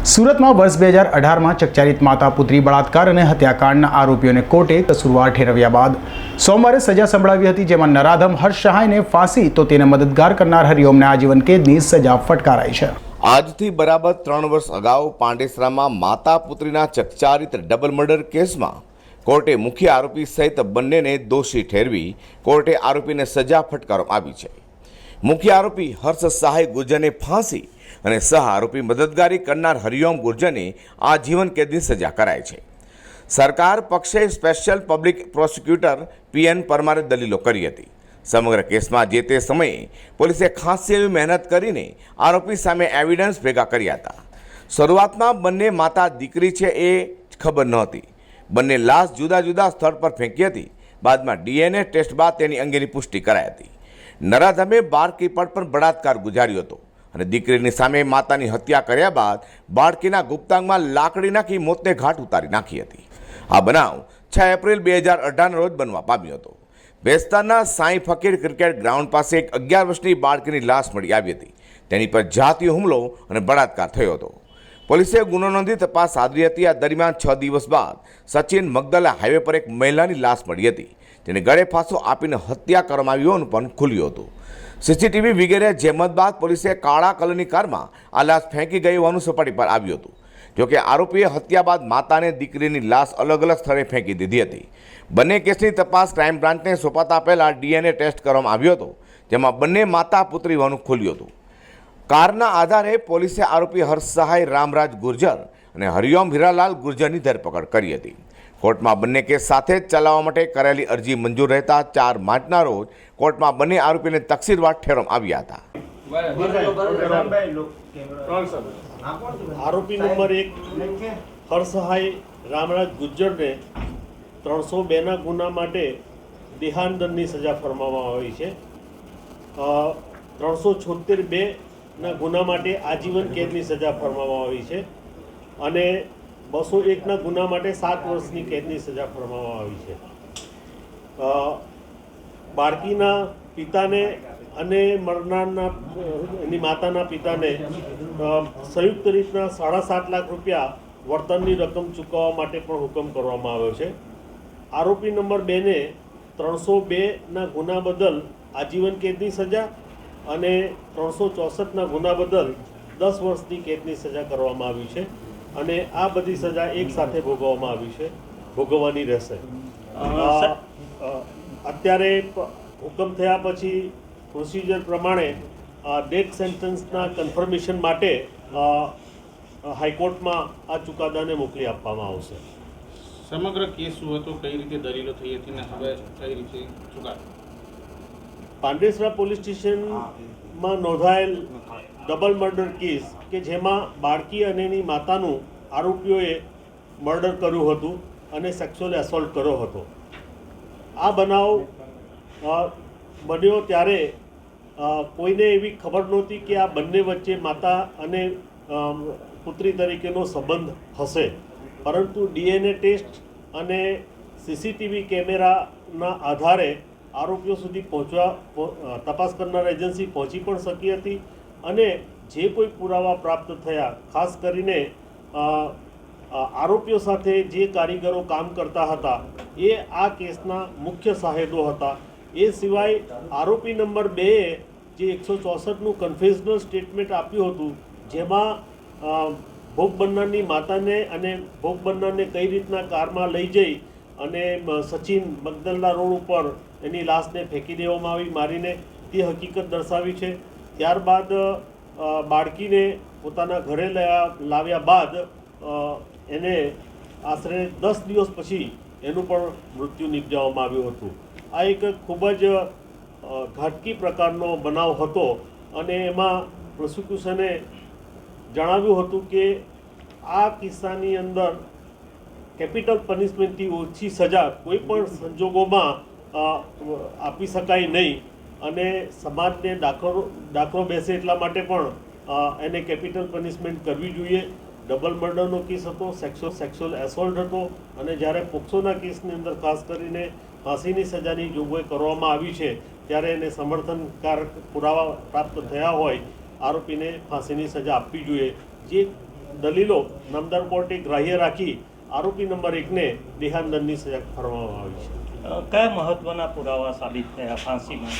સુરતમાં વર્ષ બે હજાર અઢારમાં ચકચારિત માતા પુત્રી બળાત્કાર અને હત્યાકાંડના આરોપીઓને કોર્ટે કસુરવાર ઠેરવ્યા બાદ સોમવારે સજા સંભળાવી હતી, જેમાં નરાધમ હર્ષ સહાયને ફાંસી, તો તેને મદદગાર કરનાર હરિઓમને આજીવન કેદની સજા ફટકારાઈ છે. આજથી બરાબર ત્રણ વર્ષ અગાઉ પાંડેસરામાં માતા પુત્રીના ચકચારિત ડબલ મર્ડર કેસમાં કોર્ટે મુખ્ય આરોપી સહિત બંનેને દોષી ઠેરવી કોર્ટે આરોપીને સજા ફટકારવામાં આવી છે. મુખ્ય આરોપી હર્ષ સહાય ગુજરને ફાંસી અને સહ આરોપી મદદગારી કરનાર હરિઓમ ગુર્જરને આજીવન કેદની સજા કરાઈ છે. સરકાર પક્ષે સ્પેશિયલ પબ્લિક પ્રોસિક્યુટર પીએન પરમારે દલીલો કરી હતી. સમગ્ર કેસમાં જે તે સમયે પોલીસે ખાસી એવી મહેનત કરીને આરોપી સામે એવિડન્સ ભેગા કર્યા હતા. શરૂઆતમાં બંને માતા દીકરી છે એ ખબર નહોતી. બંને લાશ જુદા જુદા સ્થળ પર ફેંકી હતી. બાદમાં ડીએનએ ટેસ્ટ બાદ તેની અંગેની પુષ્ટિ કરાઈ હતી. નરાધમે બાર કીપર પર બળાત્કાર ગુજાર્યો હતો. અને દીકરીની સામે માતાની હત્યા કર્યા બાદ બાળકીના ગુપ્તાંગમાં લાકડી નાખી મોતને ઘાટ ઉતારી નાખી હતી. આ બનાવ છ એપ્રિલ બે હજાર અઢારના રોજ બનવા પામ્યો હતો. વેસ્તારના સાંઈ ફકીર ક્રિકેટ ગ્રાઉન્ડ પાસે એક અગિયાર વર્ષની બાળકીની લાશ મળી આવી હતી. તેની પર જાતીય હુમલો અને બળાત્કાર થયો હતો. પોલીસે ગુનો નોંધી તપાસ આદરી હતી. આ દરમિયાન છ દિવસ બાદ સચિન મગદલા હાઈવે પર એક મહિલાની લાશ મળી હતી. તેને ગળે ફાંસો આપીને હત્યા કરવામાં આવી હોવાનું પણ ખુલ્યું હતું. સીસીટીવી વગેરે જેમત બાદ પોલીસે કાળા કલરની કારમાં આ લાશ ફેંકી ગઈ હોવાનું સપાટી પર આવ્યું હતું. જોકે આરોપીએ હત્યા બાદ માતાને દીકરીની લાશ અલગ અલગ સ્થળે ફેંકી દીધી હતી. બંને કેસની તપાસ ક્રાઇમ બ્રાન્ચને સોંપાતા પહેલાં ડીએનએ ટેસ્ટ કરવામાં આવ્યો હતો, જેમાં બંને માતા પુત્રી હોવાનું ખુલ્યું હતું. કારના આધારે પોલીસે આરોપી હર્ષ સહાય, રામરાજ ગુર્જર અને હરિઓમ હીરાલાલ ગુર્જરની ધરપકડ કરી હતી. કોર્ટમાં બંને કેસ સાથે જ ચલાવવા માટે કરેલી અરજી મંજૂર રહેતા ચાર માર્ચના રોજ કોર્ટમાં બંને આરોપીને તકસીરવાર ઠેરવામાં આવ્યા હતા. આરોપી નંબર એક, હરસહાય રામરાજ ગુજ્જરને ત્રણસો બેના ગુના માટે દેહાંતદંડની સજા ફરમાવવામાં આવી છે. ત્રણસો છોતેર બેના ગુના માટે આજીવન કેદની સજા ફરમાવવામાં આવી છે. અને બસો એકના ગુના માટે સાત વર્ષની કેદની સજા ફરમાવવામાં આવી છે. બાળકીના પિતાને અને મરનારના, એની માતાના પિતાને સંયુક્ત રીતના સાડા સાત લાખ રૂપિયા વળતરની રકમ ચૂકવવા માટે પણ હુકમ કરવામાં આવ્યો છે. આરોપી નંબર બેને ત્રણસો બેના ગુના બદલ આજીવન કેદની સજા અને ત્રણસો ચોસઠના ગુના બદલ દસ વર્ષની કેદની સજા કરવામાં આવી છે. અને આ બધી સજા એક સાથે ભોગવવામાં આવી છે. ભોગવવાની રહેશે. અત્યારે હુકમ થયા પછી પ્રોસિજર પ્રમાણે ડેથ સેન્ટન્સના કન્ફર્મેશન માટે હાઈકોર્ટમાં આ ચુકાદાને મોકલી આપવામાં આવશે. સમગ્ર કેસ શું હતો? કઈ રીતે દલીલો થઈ હતી ને હવે કઈ રીતે ચુકાદો? પાંડેસરા પોલીસ સ્ટેશનમાં નોંધાયેલ ડબલ મર્ડર કેસ કે જેમાં બાળકી અને એની માતાનું આરોપીઓએ મર્ડર કર્યું હતું અને સેક્સ્યુઅલ એસોલ્ટ કર્યો હતો. આ બનાવ બન્યો ત્યારે કોઈને એવી ખબર નહોતી કે આ બંને વચ્ચે માતા અને પુત્રી તરીકેનો સંબંધ હશે. પરંતુ ડીએનએ ટેસ્ટ અને સીસીટીવી કેમેરાના આધારે આરોપીઓ સુધી પહોંચવા તપાસ કરનાર એજન્સી પહોંચી પણ શકી હતી. અને જે કોઈ પુરાવા પ્રાપ્ત થયા, ખાસ કરીને આરોપીઓ સાથે જે કારીગરો કામ કરતા હતા, એ આ કેસના મુખ્ય સાહેદો હતા. એ સિવાય આરોપી નંબર બેએ જે એકસો ચોસઠનું કન્ફેશનલ સ્ટેટમેન્ટ આપ્યું હતું, જેમાં ભોગ બનનારની માતાને અને ભોગ બનનારને કઈ રીતના કારમાં લઈ જઈ અને સચિન બગદલના રોડ ઉપર એની લાશને ફેંકી દેવામાં આવી, મારીને તે હકીકત દર્શાવી છે. ત્યારબાદ બાળકીને પોતાના ઘરે લાવ્યા બાદ એને આશરે દસ દિવસ પછી એનું પણ મૃત્યુ નિપજાવવામાં આવ્યું હતું. આ એક ખૂબ જ ઘાટકી પ્રકારનો બનાવ હતો અને એમાં પ્રોસિક્યુશને જણાવ્યું હતું કે આ કિસ્સાની અંદર કેપિટલ પનિશમેન્ટથી ઓછી સજા કોઈ પણ સંજોગોમાં આપી શકાય નહીં. અને સમાજને દાખલો દાખલો બેસે એટલા માટે પણ એને કેપિટલ પનિશમેન્ટ કરવી જોઈએ. ડબલ મર્ડરનો કેસ હતો સેક્સો સેક્સ્યુઅલ એસોલ્ટ હતો અને જ્યારે પોક્સોના કેસની અંદર ખાસ કરીને ફાંસીની સજાની જોગવાઈ કરવામાં આવી છે, ત્યારે એને સમર્થનકારક પુરાવા પ્રાપ્ત થયા હોય, આરોપીને ફાંસીની સજા આપવી જોઈએ. જે દલીલો નામદાર કોર્ટે ગ્રાહ્ય રાખી, આરોપી નંબર એકને દેહાંતદંડની સજા ફરવામાં આવી છે. કયા મહત્વના પુરાવા સાબિત થયા ફાંસીમાં?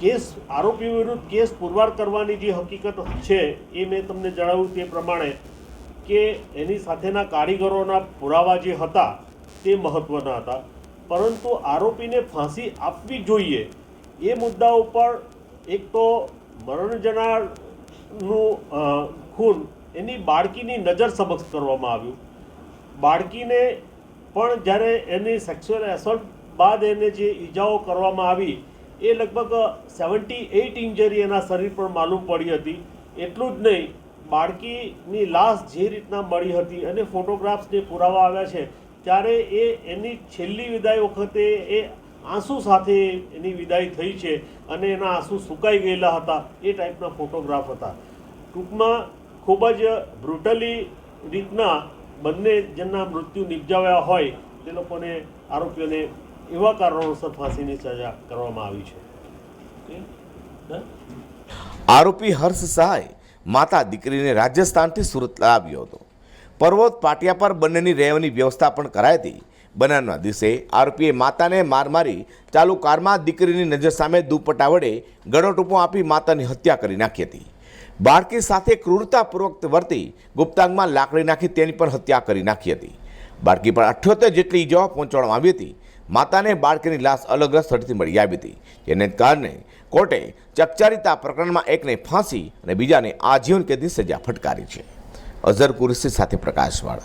કેસ, આરોપી વિરુદ્ધ કેસ પુરવાર કરવાની જે હકીકત છે, એ મેં તમને જણાવ્યું તે પ્રમાણે કે એની સાથેના કારીગરોના પુરાવા જે હતા, તે મહત્ત્વના હતા. પરંતુ આરોપીને ફાંસી આપવી જોઈએ, એ મુદ્દા ઉપર એક તો મરણ જનારનું ખૂન એની બાળકીની નજર સમક્ષ કરવામાં આવ્યું. બાળકીને પણ જ્યારે એની સેક્સ્યુઅલ એસોલ્ટ બાદ એને જે ઈજાઓ કરવામાં આવી, એ લગભગ સેવન્ટી એઇટ ઇન્જરી એના શરીર પર માલુમ પડી હતી. એટલું જ નહીં, બાળકીની લાશ જે રીતના મળી હતી અને ફોટોગ્રાફ્સને પુરાવા આવ્યા છે, ત્યારે એ એની છેલ્લી વિદાય વખતે એ આંસુ સાથે એની વિદાય થઈ છે અને એના આંસુ સુકાઈ ગયેલા હતા, એ ટાઈપના ફોટોગ્રાફ હતા. ટૂંકમાં ખૂબ જ બ્રુટલી રીતના બંને જેમના મૃત્યુ નિપજાવ્યા હોય, તે લોકોને આરોપીઓને એવા કારણોસર ફાંસીની સજા કરવામાં આવી છે. આરોપી હર્ષ સહાય માતા દીકરીને રાજસ્થાનથી સુરત લાવ્યો હતો. પર્વત પાટિયા પર બંનેની રહેવાની વ્યવસ્થા પણ કરાઈ હતી. બનાવના દિવસે આરોપીએ માતાને માર મારી ચાલુ કારમાં દીકરીની નજર સામે દુપટ્ટા વડે ગળો ટૂંપો આપી માતાની હત્યા કરી નાખી હતી. બાળકી સાથે ક્રૂરતાપૂર્વક વર્તી ગુપ્તાંગમાં લાકડી નાખી તેની પણ હત્યા કરી નાખી હતી. બાળકી પર અઠ્યોતેર જેટલી ઇજાઓ પહોંચાડવામાં આવી હતી. માતાને બાળકીની લાશ અલગ સ્થળથી મળી આવી હતી. જેને કારણે કોર્ટે ચકચારીતા પ્રકરણમાં એકને ફાંસી અને બીજાને આજીવન કેદની સજા ફટકારી છે. અઝર કુરેશી સાથે પ્રકાશવાળા.